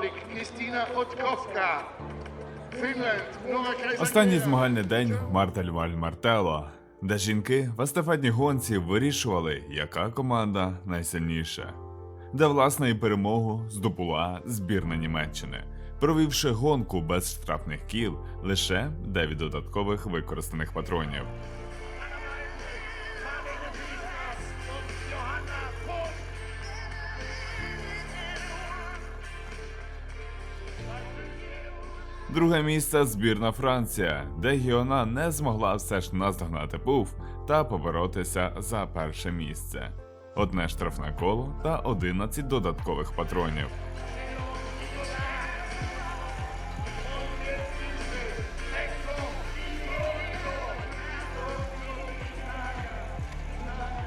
Republic Kristina Kaiser. Останній змагальний день Мартель Валь Мартело, де жінки в естафетній гонці вирішували, яка команда найсильніша, де власне і перемогу здобула збірна Німеччини, провівши гонку без штрафних кіл лише 9 додаткових використаних патронів. Друге місце збірна Франція, де Гіона не змогла все ж наздогнати Пуф та поборотися за перше місце. Одне штрафне коло та 11 додаткових патронів.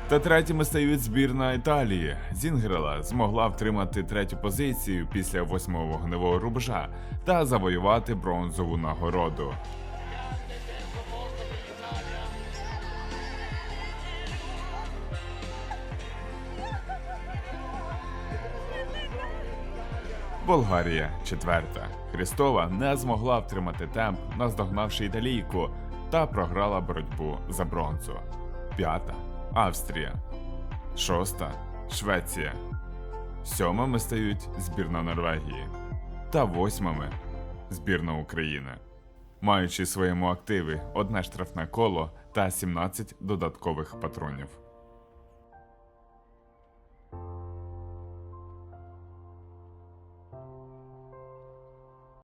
Та третіми стають збірна Італії. Зінгрела змогла втримати третю позицію після восьмого вогневого рубежа та завоювати бронзову нагороду. Болгарія четверта. Христова не змогла втримати темп, наздогнавши італійку, та програла боротьбу за бронзу. П'ята Австрія. Шоста Швеція. Сьомими стають збірна Норвегії. Та восьмими збірна України. Маючи своєму активі одне штрафне коло та 17 додаткових патронів.